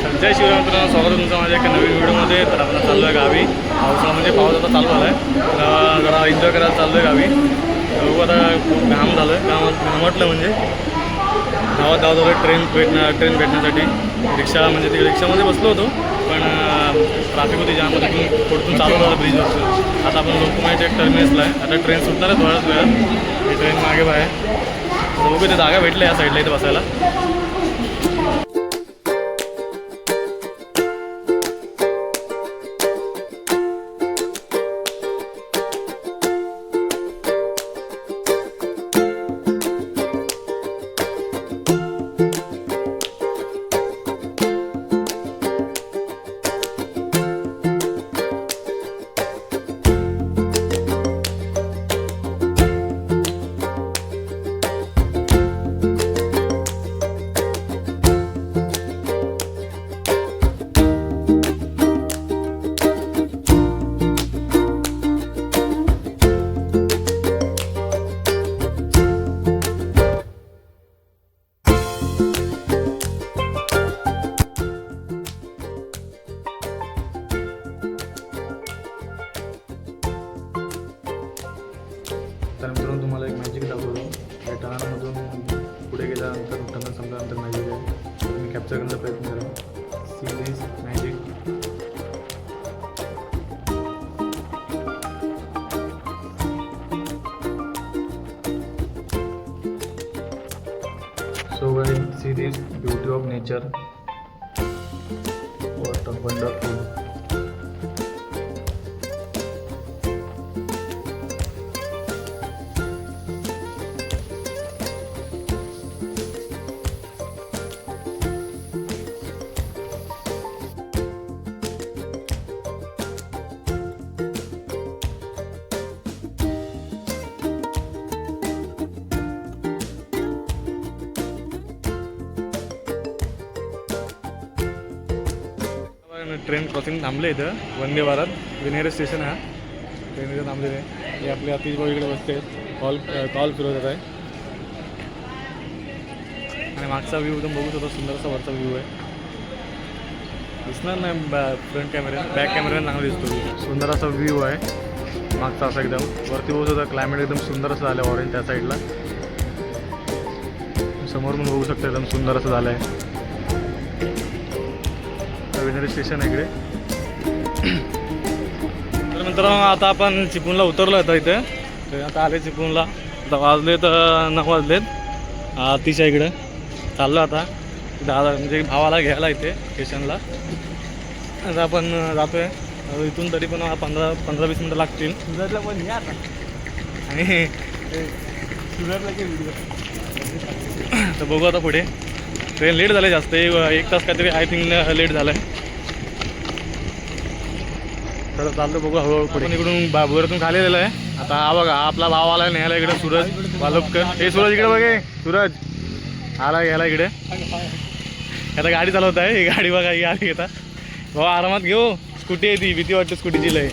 जय शिवराम मित्रांनो स्वागत तुमचं माझ्या एका नवीन व्हिडिओमध्ये. तर आपण चाललो आहे गावी. पावसाळा म्हणजे पाऊस आता चालू झाला आहे. तर जरा एन्जॉय करायला चाललो आहे गावी. तर बघू आता खूप घाम झालं आहे घामात घामटलं म्हणजे. गावात जाऊ झालं ट्रेन भेटण्या ट्रेन भेटण्यासाठी. रिक्षा म्हणजे ते रिक्षामध्ये बसलो होतो. पण ट्रॅफिक होती ज्यामध्ये तिथून पुढतून चालू झालं ब्रिजवरचं आता आपण लोकमान्याच्या एक टर्मिनसला आहे. आता ट्रेन सुटणार आहे थोड्याच वेळात. ही ट्रेन मागे बाहेर. बघू ते जागा भेटल्या या साईडला इथे बसायला. Best beauty of nature water wonder train crossing थांबले इथं. वंदे भारत. विनेरे स्टेशन हा. ट्रेन इथं थांबलेले आहे. हे आपले अतिशय इकडे बसते कॉल कॉल फिरवत आहे. आणि मागचा व्ह्यू एकदम बघू शकतो सुंदर असा वरचा व्ह्यू आहे. दिसणार नाही फ्रंट कॅमेरा बॅक कॅमेऱ्याने चांगला दिसतो सुंदर असा व्ह्यू आहे. मागचा असा एकदम. वरती बघू शकता क्लायमेट एकदम सुंदर असं झालं ऑरेंज त्या साईडला समोर पण बघू शकता एकदम सुंदर असं झालं आहे विनरी स्टेशन आहे इकडे. तर मित्रांनो आता आपण चिपळूणला उतरलो आता इथे. तर आता आले चिपळूणला. आता वाजले तर नऊ वाजलेत. अतिशय इकडे. चाललो आता. दादा म्हणजे भावाला घ्यायला इथे स्टेशनला. आता आपण जातोय. इथून तरी पण पंधरा पंधरा वीस मिनटं लागतील. सुरतला पण या आता. आणि सुरतला तर बघू आता पुढे. ट्रेन लेट झाले जास्त. एक एक तास काहीतरी आय थिंक लेट झालं आहे थोडं चाललो बघू हळूहळू पुढे. इकडून बाबुरातून खाली आलेलं आहे. आता हा बघा आपला भाव आला न्यायला इकडे सूरज. वालोपकर हे सूरज इकडे बघे सूरज. आला घ्यायला इकडे. आता गाडी चालवत आहे ही गाडी बघा ही आली आता. भाऊ आरामात घेऊ. स्कूटी आहे ती भीती वाटते स्कूटीची लय.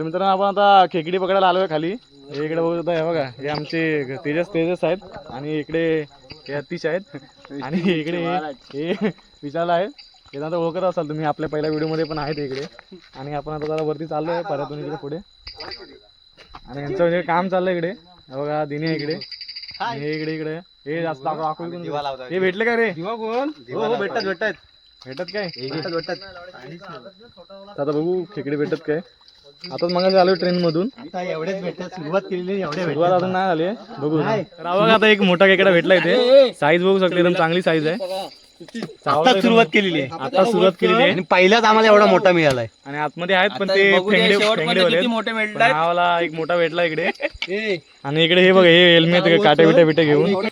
तर मित्रांनो आपण आता खेकडी पकडायला आलो आहे खाली. हे इकडे बघू शकता हे बघा हे आमचे तेजस तेजस आहेत आणि इकडे हे अतिश आहेत. आणि इकडे हे विशाल आहेत. हे आता ओळखत असाल तुम्ही आपल्या पहिल्या व्हिडिओमध्ये पण आहेत इकडे. आणि आपण आता जरा वरती चाललो आहे परतून इकडे पुढे. आणि यांचं म्हणजे काम चाललंय इकडे बघा दिने इकडे. हे इकडे इकडे. हे जास्त. हे भेटले का रे? हो हो भेटतात भेटतात. भेटत काय? भेटतात आता बघू खेकडे भेटत काय? आताच मग आलो ट्रेन मधून आता एवढेच भेटतात सुरुवात केलेली एवढे सुरुवात अजून नाही. बघू आता एक मोठा खेकडा भेटला इथे. साईज बघू शकते एकदम चांगली साईज आहे. आता सुरुवात केलेली आहे. आता सुरुवात केलेली आहे. आणि पहिलाच आम्हाला एवढा मोठा मिळालाय. आणि आतमध्ये आहेत पण ते फेंगडे आम्हाला एक मोठा भेटला इकडे. आणि इकडे हे बघा हे हेल्मेट काटे बिटे बिटे घेऊन.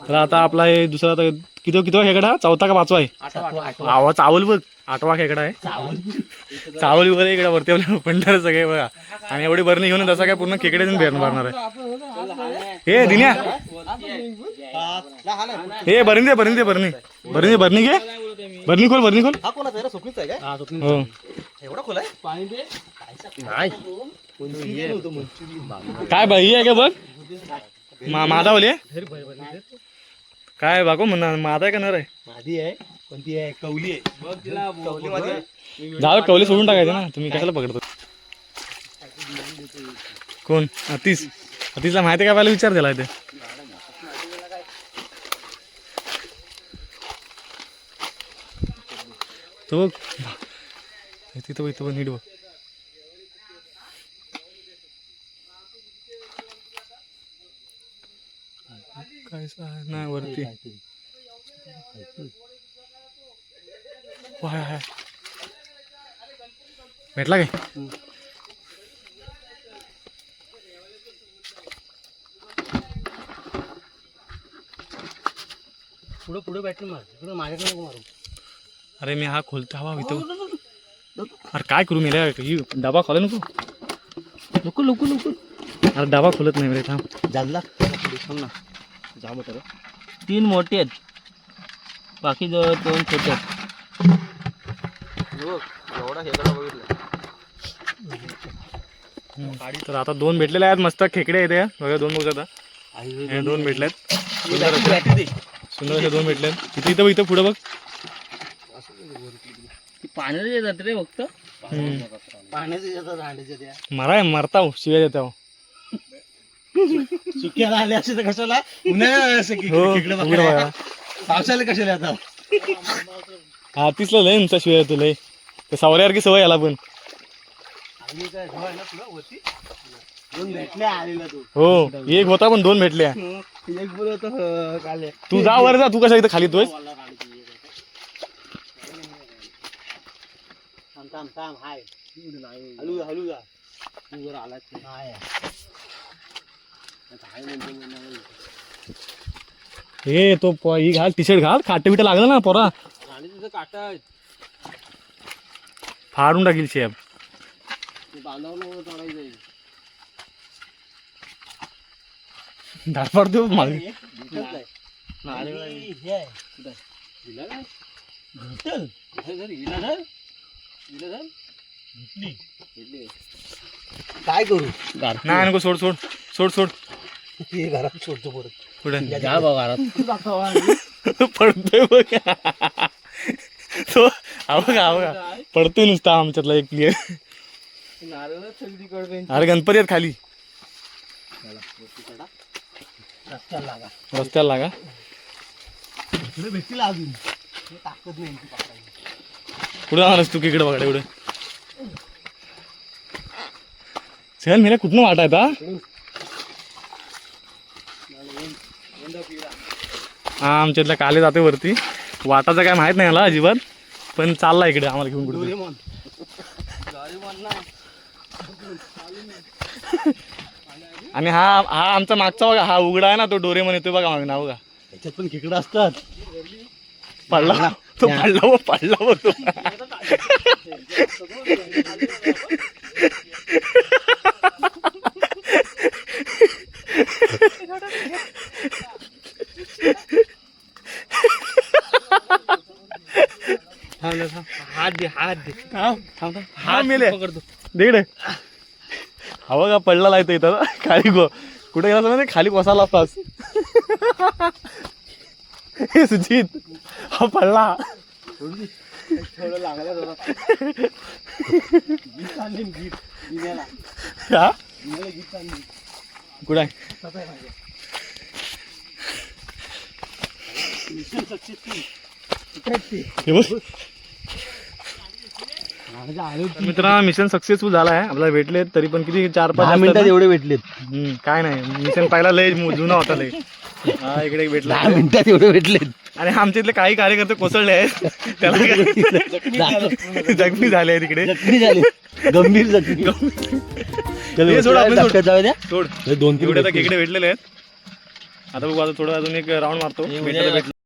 तर आता आपला हे दुसरा आता किती किती खेकडा चौथा का पाचवा आहे? आवा चावल बघ. आठवा खेकडा आहे. चावल. वगैरे इकडे वरती पंढर सगळे बघा. आणि एवढी बरणी घेऊन तसा काय पूर्ण खेकडे भेट मारणार आहे. हे दिन्या. हे भरणी दे भरणी दे भरणी. भरणी भरणी घे. भरणी खोल भरणी खोल. हा काय? एवढा खोल आहे? पाणी दे. नाही. काय बाई आहे का बघ? मा मादा बोले काय बागो म्हणा मादा आहे का नर आहे? मादी आहे कोणती आहे कवली आहे. कवली आहे. जाऊ कवले सोडून टाकायचे ना. तुम्ही कशाला पकडतो? कोण? अतीस अतीसला माहिती आहे का? पहिला विचार दिला ते तो बघ. हे तिथं बघ इथं बघ नीट बघ. नाही वरती. भेटला काय पुढे पुढे बॅटरी मार. इकडे माझ्याकडे नको मारू. अरे मी हा खोलतो हवा इथं. अरे काय करू मी रे? ही डबा खोला नको. नको नको नको. अरे डबा खोलत नाही रे थांब. जाल्ला थांब ना. जा मग तर तीन मोठे आहेत. बाकी जो दोन छोटे आहेत. एवढा हेकडा बघितलं. तर आता दोन भेटलेले आहेत मस्त खेकडे आहेत हे. बघा दोन बघा आता हे दोन भेटलेत. बॅटरी दे सुंदर असे दोन भेटलेत. इथं इथं बघ, इथं पुढं बघ. ती पाण्यात येतात रे फक्त. पाण्याचे येतात त्या. मारा मारता हो, शिव्या देता सुक्याला आले असे तर कशाला? उन्हाळ्याला असे की- हो खेकडे बघायला. पावसाळ्याला कशाला येतात हा तिसला लय उंचा शिव्या देतो लय. ते सावऱ्यासारखी सवय याला पण. काय हे आहे ना तुला? वरती? दोन भेटल्या आलेला तू. हो एक होता पण दोन भेटल्या. एक बोलत होतं काले. तू जा वर जा तू कशा इथं खाली तोय थांब थांब थांब हाय. हलू हलू जा. तू जर नाही. हाय आता हाय म्हणतो म्हणून. हे तो प- ही घाल टी शर्ट घाल. खाटे बिटे लागलं ना पोरा. आणि काटा. फाडून टाकील शेप. ते बांधावं नको चढायचं आहे. धारपाड देऊ मागे हे आहे. हिला काय? हिला. हिला करू? नाही नको सोड सोड. सोड सोड. हे घरात सोडतो परत. पुढे. जा घरात. पडतोय बघ. तो हा बघा हा बघा. पडतोय नुसता आमच्यातला एक प्लेअर सगळीकडे अरे गणपती आहेत खाली. रस्त्याला लागा. रस्त्याला लागा. इकडे भेटतील अजून. हे ताकद नाही यांची पकडायची. कुठं जाणारस तू? इकडे बघा एवढं चल मेला कुठनं वाटा येता हा आमच्यातल्या काले जाते वरती. वाटाचं काय माहीत नाही मला अजिबात. पण चालला इकडे आम्हाला घेऊन कुठे. आणि हा हा आमचा मागचा बघा हा उघडा आहे ना तो डोरेमन येतोय बघा मागे नाव बघा. याच्यात पण खेकडं असतात. पडला तो पडला व पडला व तो. हात हा मेले तिकडे हा बघा पडला लायतो इथं. खाली गो. कुठे गेला माहिती खाली बसायला असतास हे सुजित हा पडला. थोडं लागलं जरा गीत आणली ना गीत विण्याला हा? विण्याला गीत आणली कुठे आहे? तसं आहे माझ्या मिशन सक्सेसफुल हे बघ. मित्रांनो मिशन सक्सेसफुल झाला आहे आपल्याला भेटले तरी पण किती? चार पाच मिनिटात? एवढे भेटलेत. हम्म, काय नाही. मिशन पहिला लय मु- जुना होता लय. हा इकडे एक भेटला. दहा मिनिटात एवढे भेटलेत. आणि आमच्या इथले काही कार्यकर्ते कोसळले आहेत. त्याला काय- जखमी झाले. आहेत इकडे. जखमी झाले. गंभीर जखमी. हे सोड, आपण सोड. धक्क्यात जाऊ द्या. सोड. दोन तीन एवढे तर भेटले. खेकडे भेटलेले आहेत. आता बघू आता थोडं अजून एक राऊंड मारतो. भेटायला भेटलं.